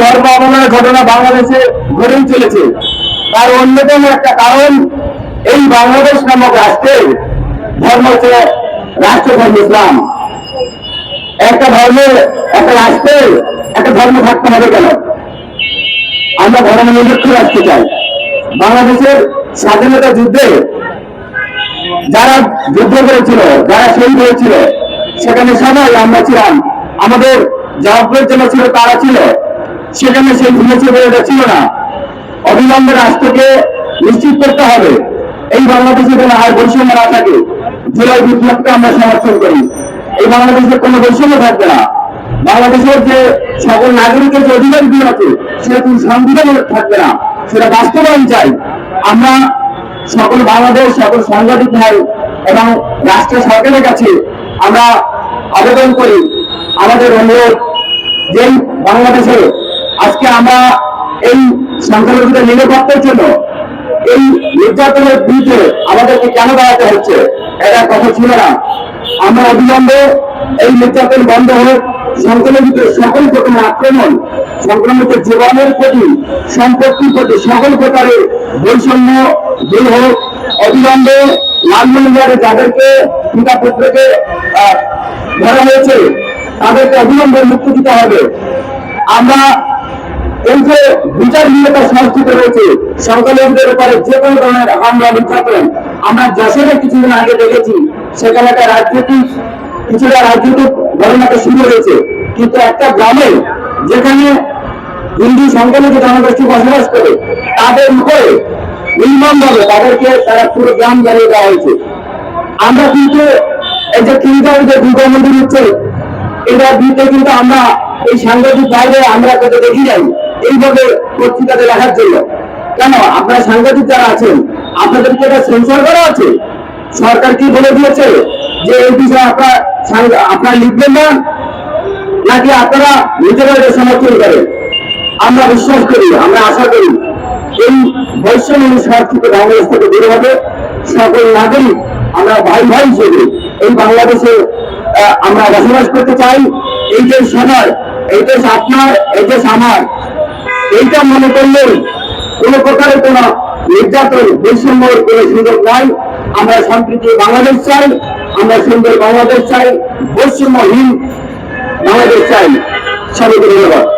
ধর্ম অবমানের ঘটনা বাংলাদেশে ঘটেই চলেছে। তার অন্যতম একটা কারণ এই বাংলাদেশ নামক রাষ্ট্রের ধর্ম হচ্ছে রাষ্ট্র ধর্ম ইসলাম। একটা ধর্মের একটা রাষ্ট্রের একটা ধর্ম থাকতে হবে কেন? আমরা ধর্ম নিরপেক্ষ রাখতে চাই। বাংলাদেশের স্বাধীনতা যুদ্ধে যারা যুদ্ধ করেছিল, যারা শহীদ হয়েছিল, সেখানে সবাই আমরা ছিলাম। আমাদের জবাবের জন্য ছিল, তারা ছিল। সেখানে সেই ভুলেছে বলে ছিল না। অবিলম্বে রাষ্ট্রকে নিশ্চিত করতে হবে। এই বাংলাদেশে যেন আর বৈষম্য না থাকে। জুলাই বিপ্লবকে আমরা সমর্থন করি। এই বাংলাদেশের কোনো বৈষম্য থাকবে না। বাংলাদেশের যে সকল নাগরিকের যে অধিকারগুলো আছে, সেটা কোন সংবিধানে থাকবে না। সেটা বাস্তবায়ন চাই। আমরা সকল বাংলাদেশ, সকল সাংবাদিক ভাই এবং রাষ্ট্র সরকারের কাছে আমরা আবেদন করি, আমাদের অনুরোধ যে বাংলাদেশে আজকে আমরা এই সংখ্যালঘুদের নিরাপত্তার জন্য এই নির্যাতনের বিরুদ্ধে আমাদেরকে কেন দাঁড়াতে হচ্ছে, এটা কথা ছিল না। আমরা অবিলম্বে এই নির্যাতন বন্ধ হোক সংখ্যালঘুদের সকল প্রকারের আক্রমণ, সংক্রমিত জীবনের প্রতি, সম্পত্তির প্রতি সকল প্রকারের বৈষম্য দূর হোক। অবিলম্বে লালমনিরহাটে যাদেরকে পিতা পুত্রকে ধরা হয়েছে, তাদেরকে অবিলম্বে মুক্তি দিতে হবে। আমরা এই যে বিচারহীনতা সংস্কৃতি রয়েছে সংখ্যালঘুদের উপরে যে কোনো ধরনের হামলা, নির্যাতন আমরা যশোরে কিছুদিন আগে দেখেছি, সেখানে রাজনৈতিক, কিছুটা রাজনৈতিক ঘটনাটা শুরু হয়েছে। কিন্তু একটা গ্রামে যেখানে হিন্দু সংখ্যালঘু জনগোষ্ঠী বসবাস করে, তাদের উপরে নির্মমভাবে তাদেরকে তারা পুরো গ্রাম জ্বালিয়ে দেওয়া হয়েছে। আমরা কিন্তু এই যে কিনকার যে দুর্গা মন্দির হচ্ছে এটার বিরুদ্ধে কিন্তু আমরা এই সাংবাদিক বাইরে আমরা কত দেখি যাই এইভাবে পত্রিকাতে লেখার জন্য। কেন? আপনারা সাংবাদিক যারা আছেন আপনাদেরকে এটা সেন্সর করা আছে? সরকার কি বলে দিয়েছে যে এই বিষয়ে আপনার আপনারা লিখবেন না? নাকি আপনারা নিজেরা এটা সমর্থন করেন? আমরা বিশ্বাস করি, আমরা আশা করি এই বৈষম্য সংস্কৃত বাংলাদেশ থেকে দূর হবে। সকল নাগরিক, আমরা ভাই ভাই হিসেবে এই বাংলাদেশে আমরা বসবাস করতে চাই। এই দেশ সময় এই দেশ আপনার, এই দেশ আমার। এইটা মনে করলেই কোন প্রকারে কোন নির্যাতন বৈষম্যের কোন সুযোগ নাই। আমরা সম্প্রীতি বাংলাদেশ চাই, আমরা সুন্দর বাংলাদেশ চাই, বৈষম্যহীন বাংলাদেশ চাই। সবাইকে ধন্যবাদ।